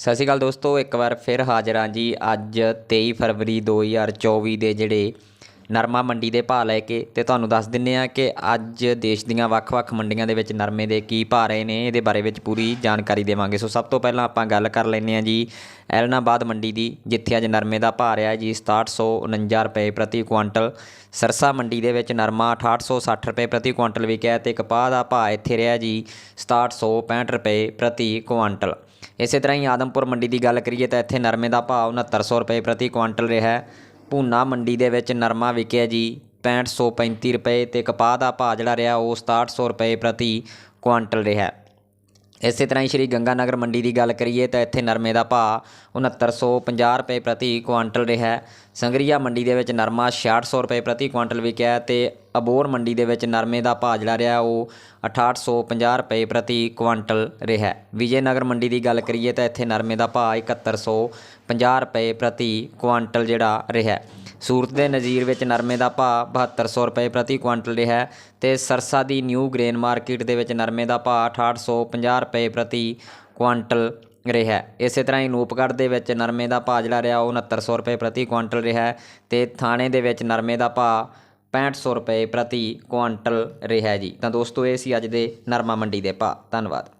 ਸਤਿ ਸ਼੍ਰੀ ਅਕਾਲ ਦੋਸਤੋ, ਇੱਕ ਵਾਰ ਫਿਰ ਹਾਜ਼ਰ ਹਾਂ ਜੀ ਅੱਜ 23 ਫਰਵਰੀ 2024 ਦੇ ਜਿਹੜੇ ਨਰਮਾ ਮੰਡੀ ਦੇ ਭਾਅ ਲੈ ਕੇ ਤੇ ਤੁਹਾਨੂੰ ਦੱਸ ਦਿੰਨੇ ਆ ਕਿ ਅੱਜ ਦੇਸ਼ ਦੀਆਂ ਵੱਖ-ਵੱਖ ਮੰਡੀਆਂ ਦੇ ਵਿੱਚ ਨਰਮੇ ਦੇ ਕੀ ਭਾਅ ਰਹੇ ਨੇ, ਇਹਦੇ ਬਾਰੇ ਵਿੱਚ ਪੂਰੀ ਜਾਣਕਾਰੀ ਦੇਵਾਂਗੇ। ਸੋ ਸਭ ਤੋਂ ਪਹਿਲਾਂ ਆਪਾਂ ਗੱਲ ਕਰ ਲੈਂਦੇ ਆ ਜੀ ਐਲਨਾਬਾਦ ਮੰਡੀ ਦੀ, ਜਿੱਥੇ ਅੱਜ ਨਰਮੇ ਦਾ ਭਾਅ ਰਿਹਾ ਜੀ 6749 ਰੁਪਏ ਪ੍ਰਤੀ ਕੁਆਂਟਲ। ਸਰਸਾ ਮੰਡੀ ਦੇ ਵਿੱਚ ਨਰਮਾ 6860 ਰੁਪਏ ਪ੍ਰਤੀ ਕੁਆਂਟਲ ਵਿਕਿਆ ਤੇ ਕਪਾਹ ਦਾ ਭਾਅ ਇੱਥੇ ਰਿਹਾ ਜੀ 6765 ਰੁਪਏ ਪ੍ਰਤੀ ਕੁਆਂਟਲ। ਇਸੇ ਤਰ੍ਹਾਂ ਹੀ ਆਦਮਪੁਰ ਮੰਡੀ ਦੀ ਗੱਲ ਕਰੀਏ ਤਾਂ ਇੱਥੇ ਨਰਮੇ ਦਾ ਭਾਅ 6900 ਰੁਪਏ ਪ੍ਰਤੀ ਕੁਆਂਟਲ ਰਿਹਾ ਭੂਨਾ ਮੰਡੀ ਦੇ ਵਿੱਚ ਨਰਮਾ ਵਿਕਿਆ ਜੀ 6535 ਰੁਪਏ ਤੇ ਕਪਾਹ ਦਾ ਭਾਅ ਜਿਹੜਾ ਰਿਹਾ ਉਹ 6700 ਰੁਪਏ ਪ੍ਰਤੀ ਕੁਆਂਟਲ ਰਿਹਾ ਇਸੇ ਤਰ੍ਹਾਂ ਹੀ ਸ਼੍ਰੀ ਗੰਗਾਨਗਰ ਮੰਡੀ ਦੀ ਗੱਲ ਕਰੀਏ ਤਾਂ ਇੱਥੇ ਨਰਮੇ ਦਾ ਭਾਅ 6950 ਰੁਪਏ ਪ੍ਰਤੀ ਕੁਆਂਟਲ ਰਿਹਾ ਸੰਗਰੀਆ ਮੰਡੀ ਦੇ ਵਿੱਚ ਨਰਮਾ 6600 ਰੁਪਏ ਪ੍ਰਤੀ ਕੁਆਂਟਲ ਵਿਕਿਆ ਤੇ ਅਬੋਰ ਮੰਡੀ ਦੇ ਵਿੱਚ ਨਰਮੇ ਦਾ ਭਾਅ ਜਿਹੜਾ ਰਿਹਾ ਉਹ 6850 ਰੁਪਏ ਪ੍ਰਤੀ ਕੁਆਂਟਲ ਰਿਹਾ ਵਿਜੇਨਗਰ ਮੰਡੀ ਦੀ ਗੱਲ ਕਰੀਏ ਤਾਂ ਇੱਥੇ ਨਰਮੇ ਦਾ ਭਾਅ 7150 ਰੁਪਏ ਪ੍ਰਤੀ ਕੁਆਂਟਲ ਜਿਹੜਾ ਰਿਹਾ ਸੂਰਤ ਦੇ ਨਜ਼ੀਰ ਵਿੱਚ ਨਰਮੇ ਦਾ ਭਾਅ 7200 ਰੁਪਏ ਪ੍ਰਤੀ ਕੁਆਂਟਲ ਰਿਹਾ ਹੈ ਤੇ ਸਰਸਾ ਦੀ ਨਿਊ ਗ੍ਰੇਨ ਮਾਰਕੀਟ ਦੇ ਵਿੱਚ ਨਰਮੇ ਦਾ ਭਾਅ 6850 ਰੁਪਏ ਪ੍ਰਤੀ ਕੁਆਂਟਲ ਰਿਹਾ ਇਸੇ ਤਰ੍ਹਾਂ ਹੀ ਨੂਪਗੜ੍ਹ ਦੇ ਵਿੱਚ ਨਰਮੇ ਦਾ ਭਾਅ ਜਿਹੜਾ ਰਿਹਾ, ਉਹ 6900 ਰੁਪਏ ਪ੍ਰਤੀ ਕੁਆਂਟਲ ਰਿਹਾ ਹੈ ਤੇ ਥਾਣੇ ਦੇ ਵਿੱਚ ਨਰਮੇ ਦਾ ਭਾਅ 6500 ਰੁਪਏ ਪ੍ਰਤੀ ਕੁਆਂਟਲ ਰਿਹਾ ਜੀ। ਤਾਂ ਦੋਸਤੋ, ਇਹ ਸੀ ਅੱਜ ਦੇ ਨਰਮਾ ਮੰਡੀ ਦੇ ਭਾਅ। ਧੰਨਵਾਦ।